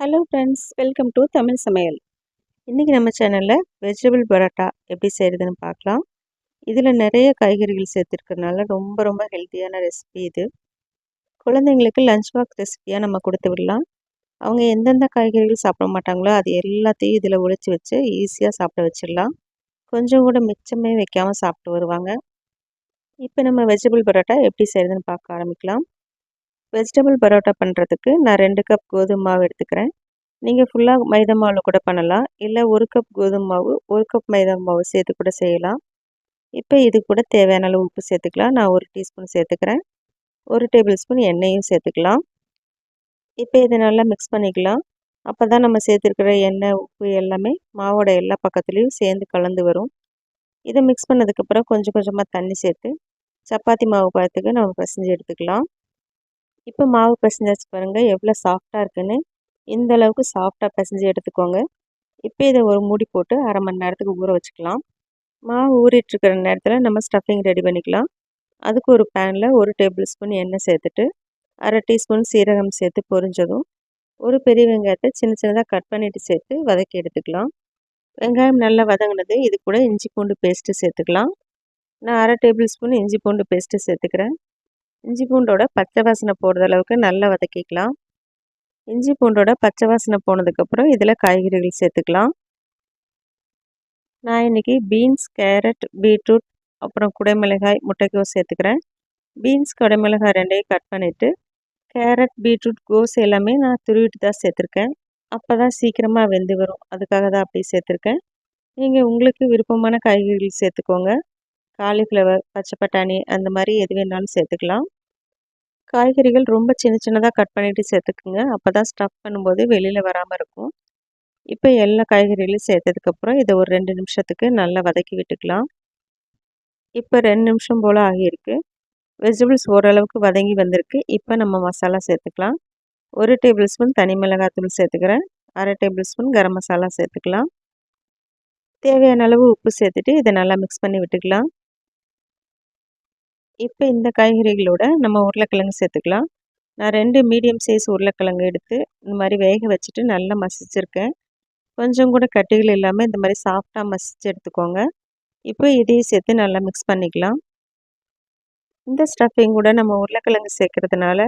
Hello friends welcome to Tamil Samayal இன்றைக்கி நம்ம சேனலில் வெஜிடபிள் பரோட்டா எப்படி செய்கிறதுன்னு பார்க்கலாம். இதில் நிறைய காய்கறிகள் சேர்த்துருக்கறனால ரொம்ப ரொம்ப ஹெல்த்தியான ரெசிபி இது. குழந்தைங்களுக்கு லஞ்ச் பாக்ஸ் ரெசிபியாக நம்ம கொடுத்து விடலாம். அவங்க எந்தெந்த காய்கறிகள் சாப்பிட மாட்டாங்களோ அது எல்லாத்தையும் இதில் உழைச்சி வச்சு ஈஸியாக சாப்பிட வச்சிடலாம். கொஞ்சம் கூட மிச்சமே வைக்காமல் சாப்பிட்டு வருவாங்க. இப்போ நம்ம வெஜிடபிள் பரோட்டா எப்படி செய்கிறதுன்னு பார்க்க ஆரம்பிக்கலாம். வெஜிடபிள் பரோட்டா பண்ணுறதுக்கு நான் ரெண்டு கப் கோதுமை மாவு எடுத்துக்கிறேன். நீங்கள் ஃபுல்லாக மைதா மாவில் கூட பண்ணலாம். இல்லை ஒரு கப் கோதுமை மாவு ஒரு கப் மைதா மாவு சேர்த்து கூட செய்யலாம். இப்போ இது கூட தேவையான அளவு உப்பு சேர்த்துக்கலாம். நான் ஒரு டீஸ்பூன் சேர்த்துக்கிறேன். ஒரு டேபிள் ஸ்பூன் எண்ணெயும் சேர்த்துக்கலாம். இப்போ இதை நல்லா மிக்ஸ் பண்ணிக்கலாம். அப்போ தான் நம்ம சேர்த்துருக்கிற எண்ணெய் உப்பு எல்லாமே மாவோட எல்லா பக்கத்துலேயும் சேர்ந்து கலந்து வரும். இதை மிக்ஸ் பண்ணதுக்கப்புறம் கொஞ்சம் கொஞ்சமாக தண்ணி சேர்த்து சப்பாத்தி மாவு பழத்துக்கு நம்ம பசஞ்சு எடுத்துக்கலாம். இப்போ மாவு பிசைஞ்சாச்சு பாருங்கள் எவ்வளோ சாஃப்டாக இருக்குன்னு. இந்த அளவுக்கு சாஃப்டாக பிசைஞ்சு எடுத்துக்கோங்க. இப்போ இதை ஒரு மூடி போட்டு அரை மணி நேரத்துக்கு ஊற வச்சுக்கலாம். மாவு ஊறிட்டுருக்கிற நேரத்தில் நம்ம ஸ்டஃபிங் ரெடி பண்ணிக்கலாம். அதுக்கு ஒரு பேனில் ஒரு டேபிள் ஸ்பூன் எண்ணெய் சேர்த்துட்டு அரை டீஸ்பூன் சீரகம் சேர்த்து பொரிஞ்சதும் ஒரு பெரிய வெங்காயத்தை சின்ன சின்னதாக கட் பண்ணிவிட்டு சேர்த்து வதக்கி எடுத்துக்கலாம். வெங்காயம் நல்லா வதங்கினது இது கூட இஞ்சி பூண்டு பேஸ்ட்டு சேர்த்துக்கலாம். நான் அரை டேபிள் ஸ்பூன் இஞ்சி பூண்டு பேஸ்ட்டு சேர்த்துக்கிறேன். இஞ்சி பூண்டோட பச்சை வாசனை போடுற அளவுக்கு நல்லா வதக்கிக்கலாம். இஞ்சி பூண்டோட பச்சை வாசனை போனதுக்கப்புறம் இதில் காய்கறிகள் சேர்த்துக்கலாம். நான் இன்றைக்கி பீன்ஸ் கேரட் பீட்ரூட் அப்புறம் குடைமிளகாய் முட்டைக்கோஸ் சேர்த்துக்கிறேன். பீன்ஸ் குடைமிளகாய் ரெண்டையும் கட் பண்ணிவிட்டு கேரட் பீட்ரூட் கோஸ் எல்லாமே நான் துருவிட்டு தான் சேர்த்துருக்கேன். அப்போ தான் சீக்கிரமாக வெந்து வரும். அதுக்காக தான் அப்படி சேர்த்துருக்கேன். நீங்கள் உங்களுக்கு விருப்பமான காய்கறிகள் சேர்த்துக்கோங்க. காலிஃப்ளவர் பச்சை பட்டாணி அந்த மாதிரி எது வேணாலும் சேர்த்துக்கலாம். காய்கறிகள் ரொம்ப சின்ன சின்னதாக கட் பண்ணிவிட்டு சேர்த்துக்குங்க. அப்போ தான் ஸ்டஃப் பண்ணும்போது வெளியில் வராமல் இருக்கும். இப்போ எல்லா காய்கறிகளையும் சேர்த்ததுக்கப்புறம் இதை ஒரு ரெண்டு நிமிஷத்துக்கு நல்லா வதக்கி விட்டுக்கலாம். இப்போ ரெண்டு நிமிஷம் போல் ஆகியிருக்கு. வெஜிடபிள்ஸ் ஓரளவுக்கு வதங்கி வந்திருக்கு. இப்போ நம்ம மசாலா சேர்த்துக்கலாம். ஒரு டேபிள் ஸ்பூன் தனி மிளகாத்தூள் சேர்த்துக்கிறேன். அரை டேபிள் ஸ்பூன் கரம் மசாலா சேர்த்துக்கலாம். தேவையான அளவு உப்பு சேர்த்துட்டு இதை நல்லா மிக்ஸ் பண்ணி விட்டுக்கலாம். இப்போ இந்த காய்கறிகளோட நம்ம உருளைக்கிழங்கு சேர்த்துக்கலாம். நான் ரெண்டு மீடியம் சைஸ் உருளைக்கிழங்கு எடுத்து இந்த மாதிரி வேக வச்சுட்டு நல்லா மசிச்சிருக்கேன். கொஞ்சம் கூட கட்டிகள் இல்லாமல் இந்த மாதிரி சாஃப்டாக மசிச்சு எடுத்துக்கோங்க. இப்போ இதையும் சேர்த்து நல்லா மிக்ஸ் பண்ணிக்கலாம். இந்த ஸ்டஃபிங் கூட நம்ம உருளைக்கிழங்கு சேர்க்கறதுனால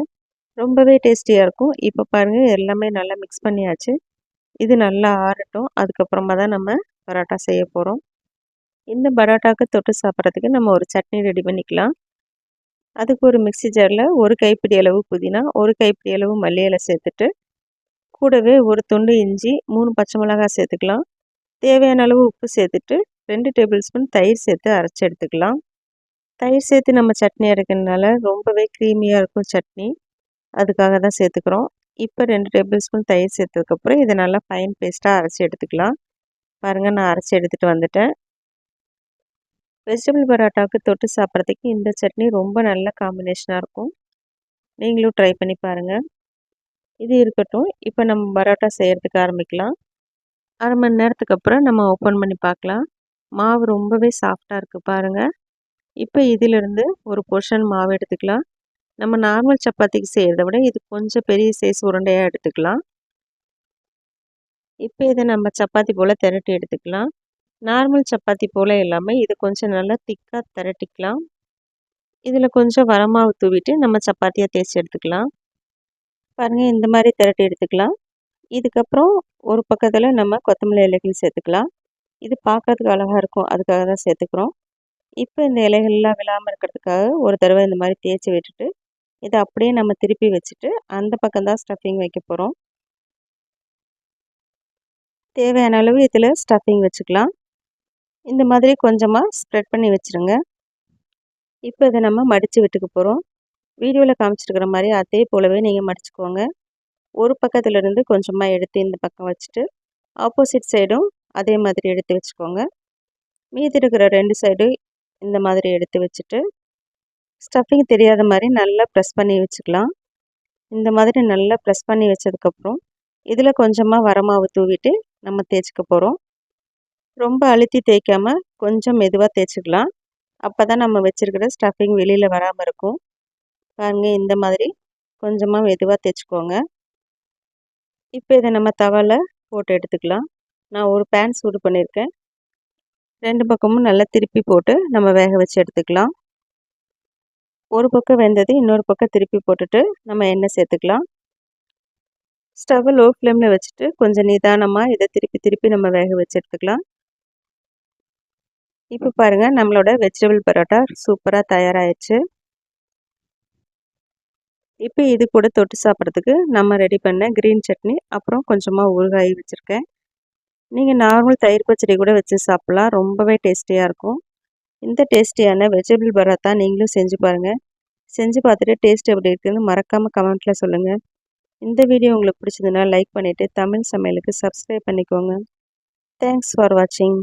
ரொம்பவே டேஸ்டியாக இருக்கும். இப்போ பாருங்கள் எல்லாமே நல்லா மிக்ஸ் பண்ணியாச்சு. இது நல்லா ஆறட்டும். அதுக்கப்புறமா தான் நம்ம பரோட்டா செய்ய போகிறோம் இந்த பரோட்டாவுக்கு தொட்டு சாப்பிட்றதுக்கு நம்ம ஒரு சட்னி ரெடி பண்ணிக்கலாம். அதுக்கு ஒரு மிக்சி ஜாரில் ஒரு கைப்பிடி அளவு புதினா ஒரு கைப்பிடி அளவு மல்லி இலை சேர்த்துட்டு கூடவே ஒரு துண்டு இஞ்சி மூணு பச்சை மிளகாய் சேர்த்துக்கலாம். தேவையான அளவு உப்பு சேர்த்துட்டு ரெண்டு டேபிள் ஸ்பூன் தயிர் சேர்த்து அரைச்சி எடுத்துக்கலாம். தயிர் சேர்த்து நம்ம சட்னி அரைக்கிறதுனால ரொம்பவே க்ரீமியாக இருக்கும் சட்னி. அதுக்காக தான் சேர்த்துக்கிறோம். இப்போ ரெண்டு டேபிள் ஸ்பூன் தயிர் சேர்த்ததுக்கப்புறம் இதை நல்லா ஃபைன் பேஸ்ட்டாக அரைச்சி எடுத்துக்கலாம். பாருங்கள் நான் அரைச்சி எடுத்துகிட்டு வந்துட்டேன். வெஜிடபிள் பரோட்டாவுக்கு தொட்டு சாப்பிட்றதுக்கு இந்த சட்னி ரொம்ப நல்ல காம்பினேஷனாக இருக்கும். நீங்களும் ட்ரை பண்ணி பாருங்கள் இது இருக்கட்டும். இப்போ நம்ம பரோட்டா செய்கிறதுக்கு ஆரம்பிக்கலாம். அரை மணி நேரத்துக்கு அப்புறம் நம்ம ஓப்பன் பண்ணி பார்க்கலாம். மாவு ரொம்பவே சாஃப்டாக இருக்குது பாருங்கள் இப்போ இதிலிருந்து ஒரு போர்ஷன் மாவு எடுத்துக்கலாம். நம்ம நார்மல் சப்பாத்திக்கு செய்கிறத விட இது கொஞ்சம் பெரிய சைஸ் உருண்டையாக எடுத்துக்கலாம். இப்போ இதை நம்ம சப்பாத்தி போல் திரட்டி எடுத்துக்கலாம். நார்மல் சப்பாத்தி போல் இல்லாமல் இது கொஞ்சம் நல்லா திக்காக திரட்டிக்கலாம். இதில் கொஞ்சம் வரமாவு தூவிட்டு நம்ம சப்பாத்தியாக தேய்ச்சி எடுத்துக்கலாம். பாருங்கள் இந்த மாதிரி திரட்டி எடுத்துக்கலாம். இதுக்கப்புறம் ஒரு பக்கத்தில் நம்ம கொத்தமல்லி இலைகள் சேர்த்துக்கலாம். இது பார்க்கறதுக்கு அழகாக இருக்கும். அதுக்காக தான் சேர்த்துக்கிறோம். இப்போ இந்த இலைகள்லாம் விழாமல் இருக்கிறதுக்காக ஒரு தடவை இந்த மாதிரி தேய்ச்சி விட்டுட்டு இதை அப்படியே நம்ம திருப்பி வச்சுட்டு அந்த பக்கம் தான் ஸ்டஃபிங் வைக்க போகிறோம் தேவையான அளவு இதில் ஸ்டஃபிங் வச்சுக்கலாம். இந்த மாதிரி கொஞ்சமாக ஸ்ப்ரெட் பண்ணி வச்சுருங்க. இப்போ இதை நம்ம மடித்து விட்டுக்க போகிறோம் வீடியோவில் காமிச்சிருக்கிற மாதிரி அதே போலவே நீங்கள் மடிச்சுக்கோங்க. ஒரு பக்கத்துலேருந்து கொஞ்சமாக எடுத்து இந்த பக்கம் வச்சுட்டு ஆப்போசிட் சைடும் அதே மாதிரி எடுத்து வச்சுக்கோங்க. மீதி இருக்கிற ரெண்டு சைடும் இந்த மாதிரி எடுத்து வச்சுட்டு ஸ்டஃபிங் தெரியாத மாதிரி நல்லா ப்ரெஸ் பண்ணி வச்சுக்கலாம். இந்த மாதிரி நல்லா ப்ரெஸ் பண்ணி வச்சதுக்கப்புறம் இதில் கொஞ்சமாக வரமாவு தூவிட்டு நம்ம தேய்ச்சிக்க போகிறோம் ரொம்ப அழுத்தி தேய்க்காமல் கொஞ்சம் மெதுவாக தேய்ச்சிக்கலாம். அப்போ தான் நம்ம வச்சுருக்கிற ஸ்டஃபிங் வெளியில் வராமல் இருக்கும். பாருங்கள் இந்த மாதிரி கொஞ்சமாக மெதுவாக தேய்ச்சிக்கோங்க. இப்போ இதை நம்ம தவாவில் போட்டு எடுத்துக்கலாம். நான் ஒரு பேன் சூடு பண்ணியிருக்கேன். ரெண்டு பக்கமும் நல்லா திருப்பி போட்டு நம்ம வேக வச்சு எடுத்துக்கலாம். ஒரு பக்கம் வெந்தது இன்னொரு பக்கம் திருப்பி போட்டுட்டு நம்ம எண்ணெய் சேர்த்துக்கலாம். ஸ்டவ்வை லோ ஃப்ளேமில் வச்சுட்டு கொஞ்சம் நிதானமாக இதை திருப்பி திருப்பி நம்ம வேக வச்சு எடுத்துக்கலாம். இப்போ பாருங்கள் நம்மளோட வெஜிடபிள் பரோட்டா சூப்பராக தயாராகிடுச்சு இப்போ இது கூட தொட்டு சாப்பிட்றதுக்கு நம்ம ரெடி பண்ண க்ரீன் சட்னி அப்புறம் கொஞ்சமாக ஊறுகாய் வச்சுருக்கேன். நீங்கள் நார்மல் தயிர் பச்சடி கூட வச்சு சாப்பிட்லாம் ரொம்பவே டேஸ்டியாக இருக்கும். இந்த டேஸ்டியான வெஜிடபிள் பரோட்டா நீங்களும் செஞ்சு பாருங்கள் செஞ்சு பார்த்துட்டு டேஸ்ட் எப்படி இருக்குதுன்னு மறக்காமல் கமெண்ட்டில் சொல்லுங்கள் இந்த வீடியோ உங்களுக்கு பிடிச்சதுன்னா லைக் பண்ணிவிட்டு தமிழ் சமையலுக்கு சப்ஸ்கிரைப் பண்ணிக்கோங்க. தேங்க்ஸ் ஃபார் வாட்சிங்